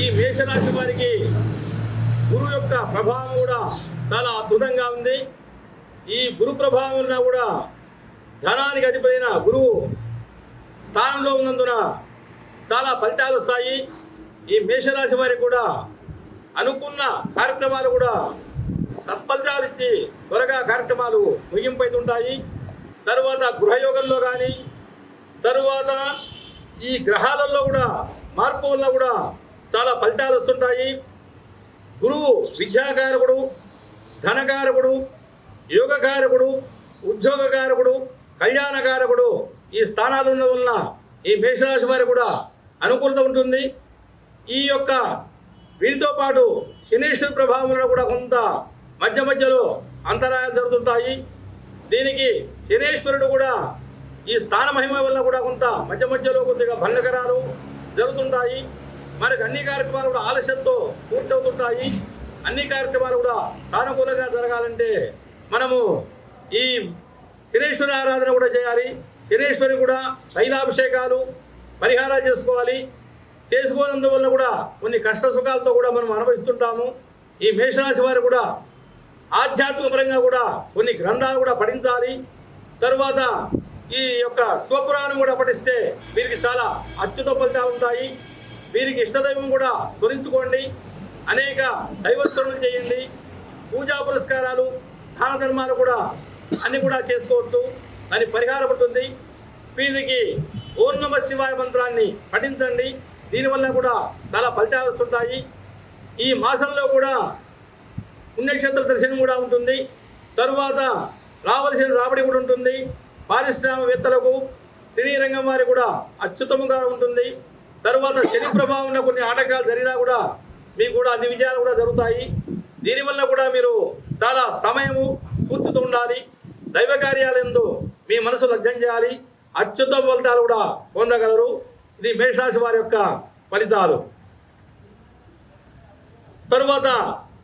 ఈ మేషరాశి వారికి గురువు యొక్క ప్రభావం కూడా చాలా అద్భుతంగా ఉంది. ఈ గురు ప్రభావం కూడా ధనానికి అధిపైన గురువు స్థానంలో ఉన్నందున చాలా ఫలితాలు వస్తాయి. ఈ మేషరాశి వారికి కూడా అనుకున్న కార్యక్రమాలు కూడా సత్ఫలితాలు ఇచ్చి త్వరగా కార్యక్రమాలు ముగింపైతుంటాయి. తరువాత గృహయోగంలో కానీ తరువాత ఈ గ్రహాలలో కూడా మార్పు వల్ల కూడా చాలా ఫలితాలు వస్తుంటాయి. గురువు విద్యాకారకుడు ధనకారకుడు యోగకారకుడు ఉద్యోగకారకుడు కళ్యాణకారకుడు ఈ స్థానాలున్న వలన ఈ మేషరాశి వారికి కూడా అనుకూలత ఉంటుంది. ఈ యొక్క వీటితో పాటు శనీశ్వర ప్రభావంలో కూడా కొంత మధ్య మధ్యలో అంతరాయాలు జరుగుతుంటాయి. దీనికి శనీశ్వరుడు కూడా ఈ స్థాన మహిమ వల్ల కూడా కొంత మధ్య మధ్యలో కొద్దిగా భండకరాలు జరుగుతుంటాయి. మరి అన్ని కార్యక్రమాలు కూడా ఆలస్యంతో పూర్తవుతుంటాయి. అన్ని కార్యక్రమాలు కూడా సానుకూలంగా జరగాలంటే మనము ఈ శనేశ్వర ఆరాధన కూడా చేయాలి. శనేశ్వరి కూడా తైలాభిషేకాలు పరిహారాలు చేసుకోవాలి. చేసుకోనందువల్ల కూడా కొన్ని కష్ట సుఖాలతో కూడా మనం అనుభవిస్తుంటాము. ఈ మేషరాశి వారు కూడా ఆధ్యాత్మికపరంగా కూడా కొన్ని గ్రంథాలు కూడా పఠించాలి. తరువాత ఈ యొక్క శివపురాణం కూడా పఠిస్తే వీరికి చాలా అత్యుత ఫలితాలు ఉంటాయి. వీరికి ఇష్టదైవం కూడా స్మరించుకోండి. అనేక దైవస్మరణలు చేయండి. పూజా పురస్కారాలు దాన ధర్మాలు కూడా అన్నీ కూడా చేసుకోవచ్చు. దాని పరిహారం ఉంటుంది. వీరికి ఓం నమ శివాయ మంత్రాన్ని పఠించండి. దీనివల్ల కూడా చాలా ఫలితాలు వస్తుంటాయి. ఈ మాసంలో కూడా పుణ్యక్షేత్ర దర్శనం కూడా ఉంటుంది. తరువాత రావలసిన రాబడి కూడా ఉంటుంది. పారిశ్రామికవేత్తలకు సినీ రంగం వారి కూడా అత్యుత్తమంగా ఉంటుంది. తర్వాత శని ప్రభావం ఉన్న కొన్ని ఆటంకాలు జరిగినా కూడా మీకు కూడా అన్ని విజయాలు కూడా జరుగుతాయి. దీనివల్ల కూడా మీరు చాలా సమయము పూర్తితో ఉండాలి. దైవ కార్యాలయంతో మీ మనసు లగ్నం చేయాలి. అత్యుత్తమ ఫలితాలు కూడా పొందగలరు. ఇది మేషరాశి వారి యొక్క ఫలితాలు. తరువాత